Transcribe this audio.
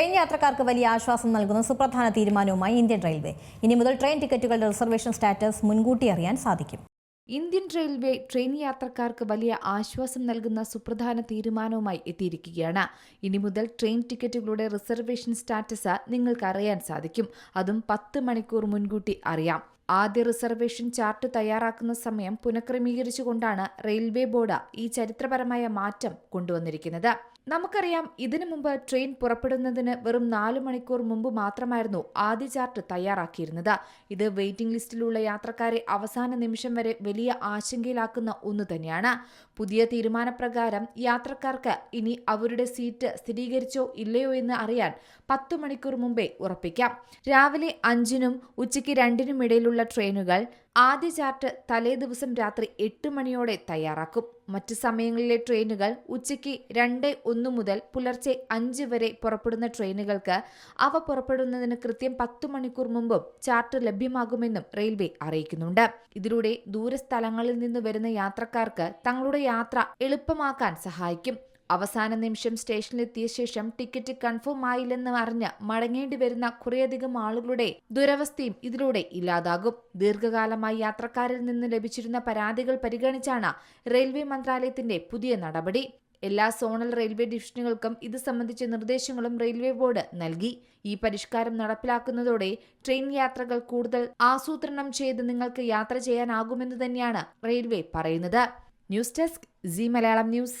Train യാത്രക്കാർക്ക് വലിയ ആശ്വാസം നൽകുന്ന സുപ്രധാന തീരുമാനവുമായി ഇന്ത്യൻ റെയിൽവേ. ഇനി മുതൽ ട്രെയിൻ ടിക്കറ്റുകളുടെ റിസർവേഷൻ സ്റ്റാറ്റസ് മുൻകൂട്ടി അറിയാൻ സാധിക്കും. ഇന്ത്യൻ റെയിൽവേ ട്രെയിൻ യാത്രക്കാർക്ക് വലിയ ആശ്വാസം നൽകുന്ന സുപ്രധാന തീരുമാനവുമായി എത്തിയിരിക്കുകയാണ്. ഇനി മുതൽ ട്രെയിൻ ടിക്കറ്റുകളുടെ റിസർവേഷൻ സ്റ്റാറ്റസ് നിങ്ങൾക്ക് അറിയാൻ സാധിക്കും. അതും പത്ത് മണിക്കൂർ മുൻകൂട്ടി അറിയാം. ആദ്യ റിസർവേഷൻ ചാർട്ട് തയ്യാറാക്കുന്ന സമയം പുനഃക്രമീകരിച്ചുകൊണ്ടാണ് റെയിൽവേ ബോർഡ് ഈ ചരിത്രപരമായ മാറ്റം കൊണ്ടുവന്നിരിക്കുന്നത്. നമുക്കറിയാം ഇതിനു മുമ്പ് ട്രെയിൻ പുറപ്പെടുന്നതിന് വെറും നാല് മണിക്കൂർ മുമ്പ് മാത്രമായിരുന്നു ആദ്യ ചാർട്ട് തയ്യാറാക്കിയിരുന്നത്. ഇത് വെയിറ്റിംഗ് ലിസ്റ്റിലുള്ള യാത്രക്കാരെ അവസാന നിമിഷം വരെ വലിയ ആശങ്കയിലാക്കുന്ന ഒന്ന് തന്നെയാണ്. പുതിയ തീരുമാനപ്രകാരം യാത്രക്കാർക്ക് ഇനി അവരുടെ സീറ്റ് സ്ഥിരീകരിച്ചോ ഇല്ലയോ എന്ന് അറിയാൻ പത്തു മണിക്കൂർ മുമ്പേ ഉറപ്പിക്കാം. രാവിലെ അഞ്ചിനും ഉച്ചയ്ക്ക് രണ്ടിനും ഇടയിലുള്ള ട്രെയിനുകൾ ആദ്യ ചാർട്ട് തലേ ദിവസം രാത്രി എട്ട് മണിയോടെ തയ്യാറാക്കും. മറ്റ് സമയങ്ങളിലെ ട്രെയിനുകൾ ഉച്ചയ്ക്ക് രണ്ട് ഒന്ന് മുതൽ പുലർച്ചെ അഞ്ച് വരെ പുറപ്പെടുന്ന ട്രെയിനുകൾക്ക് അവ പുറപ്പെടുന്നതിന് കൃത്യം പത്തു മണിക്കൂർ മുമ്പും ചാർട്ട് ലഭ്യമാകുമെന്നും റെയിൽവേ അറിയിക്കുന്നുണ്ട്. ഇതിലൂടെ ദൂരസ്ഥലങ്ങളിൽ നിന്ന് വരുന്ന യാത്രക്കാർക്ക് തങ്ങളുടെ യാത്ര എളുപ്പമാക്കാൻ സഹായിക്കും. അവസാന നിമിഷം സ്റ്റേഷനിലെത്തിയ ശേഷം ടിക്കറ്റ് കൺഫേം ആയില്ലെന്ന് അറിഞ്ഞ് മടങ്ങേണ്ടി വരുന്ന കുറേയധികം ആളുകളുടെ ദുരവസ്ഥയും ഇതിലൂടെ ഇല്ലാതാകും. ദീർഘകാലമായി യാത്രക്കാരിൽ നിന്ന് ലഭിച്ചിരുന്ന പരാതികൾ പരിഗണിച്ചാണ് റെയിൽവേ മന്ത്രാലയത്തിന്റെ പുതിയ നടപടി. എല്ലാ സോണൽ റെയിൽവേ ഡിവിഷനുകൾക്കും ഇത് സംബന്ധിച്ച നിർദ്ദേശങ്ങളും റെയിൽവേ ബോർഡ് നൽകി. ഈ പരിഷ്കാരം നടപ്പിലാക്കുന്നതോടെ ട്രെയിൻ യാത്രകൾ കൂടുതൽ ആസൂത്രണം ചെയ്ത് നിങ്ങൾക്ക് യാത്ര ചെയ്യാനാകുമെന്ന് തന്നെയാണ് റെയിൽവേ പറയുന്നത്. News desk C Malayalam news.